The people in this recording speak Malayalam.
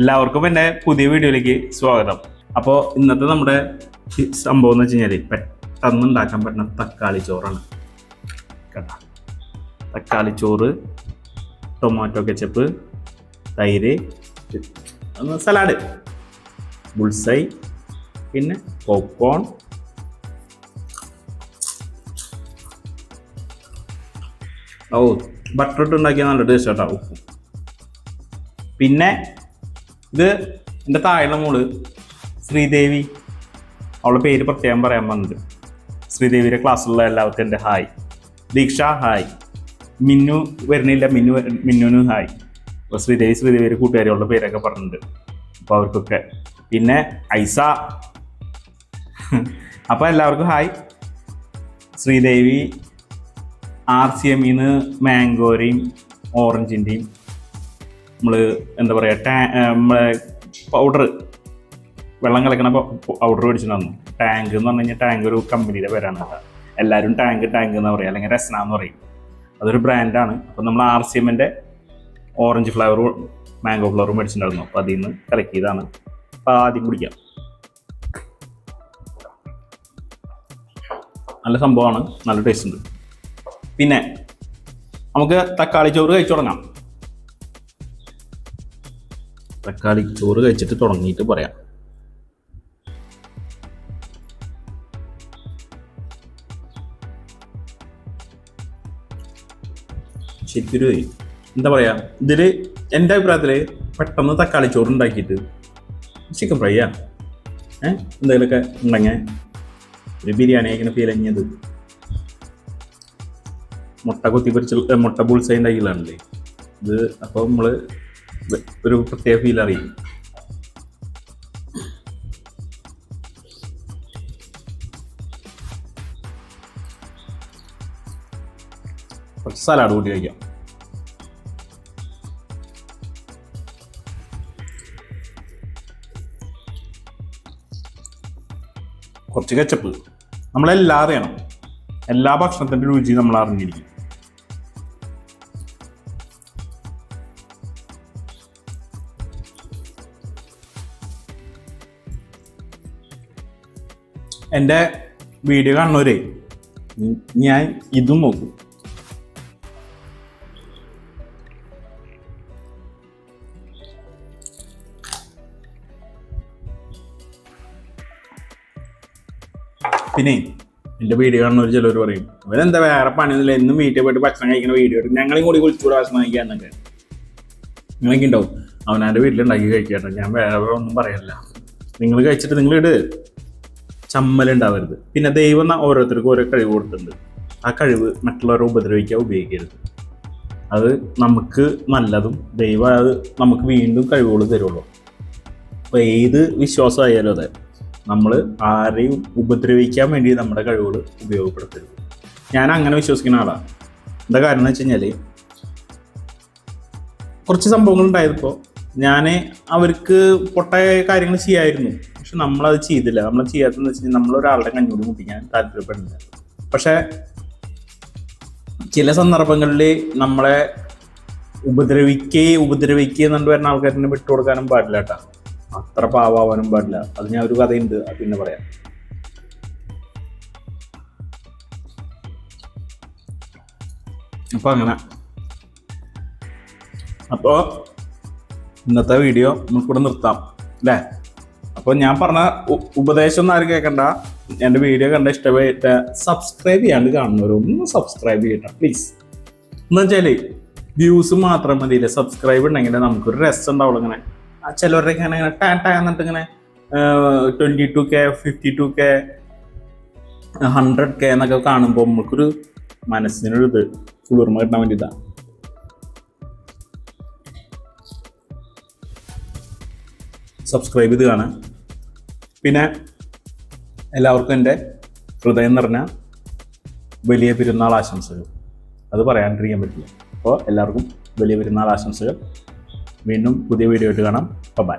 എല്ലാവർക്കും എന്റെ പുതിയ വീഡിയോയിലേക്ക് സ്വാഗതം. അപ്പോൾ ഇന്നത്തെ നമ്മുടെ സംഭവം എന്ന് വെച്ച് കഴിഞ്ഞാൽ പെട്ടെന്ന് ഉണ്ടാക്കാൻ പറ്റുന്ന തക്കാളി ചോറാണ്. കേട്ടോ തക്കാളി ചോറ് ടൊമാറ്റോ കെച്ചപ്പ് തൈര് സലാഡ് ബുൾസൈ പിന്നെ പോപ്കോൺ ഓ ബട്ടർ ഇട്ട് ഉണ്ടാക്കിയാൽ നല്ല ടേസ്റ്റ് കേട്ടോ ഉപ്പും. പിന്നെ ഇത് എന്റെ താഴെ മോൾ ശ്രീദേവി. അവളുടെ പേര് പ്രത്യേകം പറയാൻ വന്നത്. ശ്രീദേവിയുടെ ക്ലാസ്സിലുള്ള എല്ലാവർക്കും എന്റെ ഹായ് ദീക്ഷ ഹായ് മിന്നു വരുന്നില്ല മിന്നു മിന്നുനു ഹായ് അപ്പോൾ ശ്രീദേവി ശ്രീദേവിയുടെ കൂട്ടുകാരികളുടെ പേരൊക്കെ പറഞ്ഞിട്ടുണ്ട്. അപ്പോൾ അവർക്കൊക്കെ. പിന്നെ ഐസ. അപ്പോൾ എല്ലാവർക്കും ഹായ് ശ്രീദേവി ആർ സി എമ്മിന്ന് മാംഗോരെയും ഓറഞ്ചിന്റെയും നമ്മൾ എന്താ പറയുക ടാ നമ്മളെ പൗഡർ വെള്ളം കലക്കണ പൗഡർ മേടിച്ചിട്ടുണ്ടായിരുന്നു. ടാങ്ക് എന്ന് പറഞ്ഞു കഴിഞ്ഞാൽ ടാങ്ക് ഒരു കമ്പനിയുടെ പേരാണ് കേട്ടോ എല്ലാവരും ടാങ്ക് ടാങ്ക് എന്ന് പറയും അല്ലെങ്കിൽ രസ്ന എന്ന് പറയും. അതൊരു ബ്രാൻഡാണ് അപ്പോൾ നമ്മൾ ആർ സി എമ്മിന്റെ ഓറഞ്ച് ഫ്ലേവർ മാംഗോ ഫ്ലേവർ മേടിച്ചിട്ടുണ്ടായിരുന്നു. അപ്പോൾ അതിൽ നിന്ന് കലക്കിയതാണ് അപ്പോൾ ആദ്യം കുടിക്കാം. നല്ല സംഭവമാണ്. നല്ല ടേസ്റ്റ് ഉണ്ട്. പിന്നെ നമുക്ക് തക്കാളി ചോറ് കഴിച്ചു തുടങ്ങാം. തക്കാളി ചോറ് കഴിച്ചിട്ട് തുടങ്ങിയിട്ട് പറയാം. ശരിക്കൊരു എന്താ പറയാ ഇതിൽ എന്റെ അഭിപ്രായത്തിൽ പെട്ടെന്ന് തക്കാളി ചോറ് ഉണ്ടാക്കിയിട്ട് ചിക്കൻ ഫ്രൈയാ. ഏഹ് എന്തെങ്കിലുമൊക്കെ ഉണ്ടെങ്കിൽ ഒരു ബിരിയാണി ആയിക്കണ ഫീൽ കഴിഞ്ഞത് മുട്ട കൊത്തി പൊരിച്ച മുട്ട ബുൾസൈ ഉണ്ടാക്കിയതാണല്ലേ ഇത് അപ്പോൾ നമ്മൾ ഒരു പ്രത്യേക ഫീൽ അറിയും. കുറച്ച് സലാഡ് കൂട്ടി കഴിക്കാം. കുറച്ച് കച്ചപ്പ് നമ്മളെല്ലാം അറിയണം. എല്ലാ ഭക്ഷണത്തിന്റെ രുചി നമ്മൾ അറിഞ്ഞിരിക്കും എന്റെ വീഡിയോ കാണുന്നവരെ ഞാൻ ഇതും നോക്കും. പിന്നെ എന്റെ വീഡിയോ കാണുന്നവർ ചിലർ പറയും അവരെന്താ വേറെ പണിയൊന്നുമില്ല എന്നും വീട്ടിൽ പോയിട്ട് ഭക്ഷണം കഴിക്കുന്ന വീഡിയോ എടുക്കും. ഞങ്ങളെയും കൂടി കുളിച്ചുകൂടെ ഭക്ഷണം കഴിക്കാന്നൊക്കെ നിങ്ങളൊക്കെ ഉണ്ടാവും. അവനാന്റെ വീട്ടിലുണ്ടാക്കി കഴിക്കട്ടെ ഞാൻ വേറെ ഒന്നും പറയല്ല. നിങ്ങൾ കഴിച്ചിട്ട് നിങ്ങൾ ഇട്. ചമ്മലുണ്ടാവരുത് പിന്നെ ദൈവം ഓരോരുത്തർക്കും ഓരോ കഴിവ് കൊടുത്തിട്ടുണ്ട്. ആ കഴിവ് മറ്റുള്ളവരെ ഉപദ്രവിക്കാൻ ഉപയോഗിക്കരുത്. അത് നമുക്ക് നല്ലതും ദൈവം അത് നമുക്ക് വീണ്ടും കഴിവുകൾ തരുള്ളൂ. അപ്പോൾ ഏത് വിശ്വാസമായാലും അതെ നമ്മൾ ആരെയും ഉപദ്രവിക്കാൻ വേണ്ടി നമ്മുടെ കഴിവുകൾ ഉപയോഗപ്പെടുത്തരുത്. ഞാൻ അങ്ങനെ വിശ്വസിക്കുന്ന ആളാണ് എന്താ കാരണം എന്ന് വെച്ച് കഴിഞ്ഞാൽ കുറച്ച് സംഭവങ്ങൾ ഉണ്ടായപ്പോൾ ഞാൻ അവർക്ക് പൊട്ടായ കാര്യങ്ങൾ ചെയ്യായിരുന്നു. പക്ഷെ നമ്മളത് ചെയ്തില്ല. നമ്മൾ ചെയ്യാത്തതെന്ന് വെച്ച് കഴിഞ്ഞാൽ നമ്മളൊരാളുടെ കഞ്ഞൂടി മുട്ടിക്കാൻ താല്പര്യപ്പെടുന്നില്ല. പക്ഷെ ചില സന്ദർഭങ്ങളിൽ നമ്മളെ ഉപദ്രവിക്കേ ഉപദ്രവിക്കേ എന്നുകൊണ്ട് വരുന്ന ആൾക്കാരിനെ വിട്ടുകൊടുക്കാനും പാടില്ല കേട്ടോ. അത്ര പാവാവാനും പാടില്ല. അത് ഞാൻ ഒരു കഥയുണ്ട്. പിന്നെ പറയാം. അപ്പൊ അങ്ങനെ. അപ്പോൾ ഇന്നത്തെ വീഡിയോ നമുക്കിവിടെ നിർത്താം. അല്ലേ? അപ്പോൾ ഞാൻ പറഞ്ഞ ഉപദേശം ഒന്നും ആരും കേൾക്കണ്ട എന്റെ വീഡിയോ കണ്ട ഇഷ്ടമായിട്ട് സബ്സ്ക്രൈബ് ചെയ്യാണ്ട് കാണുന്നവരൊന്ന് സബ്സ്ക്രൈബ് ചെയ്യട്ടെ പ്ലീസ് എന്ന് വെച്ചാൽ വ്യൂസ് മാത്രം മതിയില്ല സബ്സ്ക്രൈബ് ഉണ്ടെങ്കിൽ നമുക്കൊരു രസം ഉണ്ടാവുള്ളൂ ഇങ്ങനെ. ചിലവരുടെയൊക്കെ ഇങ്ങനെ ഇങ്ങനെ ടാ ടാ എന്നിട്ട് ഇങ്ങനെ twenty two K fifty two K hundred K എന്നൊക്കെ കാണുമ്പോൾ നമുക്കൊരു മനസ്സിനൊരു ഇത് കുളിർമ കിട്ടാൻ വേണ്ടിയിട്ടാണ് സബ്സ്ക്രൈബ് ചെയ്ത് കാണാം പിന്നെ എല്ലാവർക്കും എന്റെ ഹൃദയം നിറഞ്ഞ വലിയ പെരുന്നാൾ ആശംസകൾ. അത് പറയാണ്ടിരിക്കാൻ പറ്റില്ല. അപ്പോൾ എല്ലാവർക്കും വലിയ പെരുന്നാൾ ആശംസകൾ. വീണ്ടും പുതിയ വീഡിയോ ആയിട്ട് കാണാം. ബൈ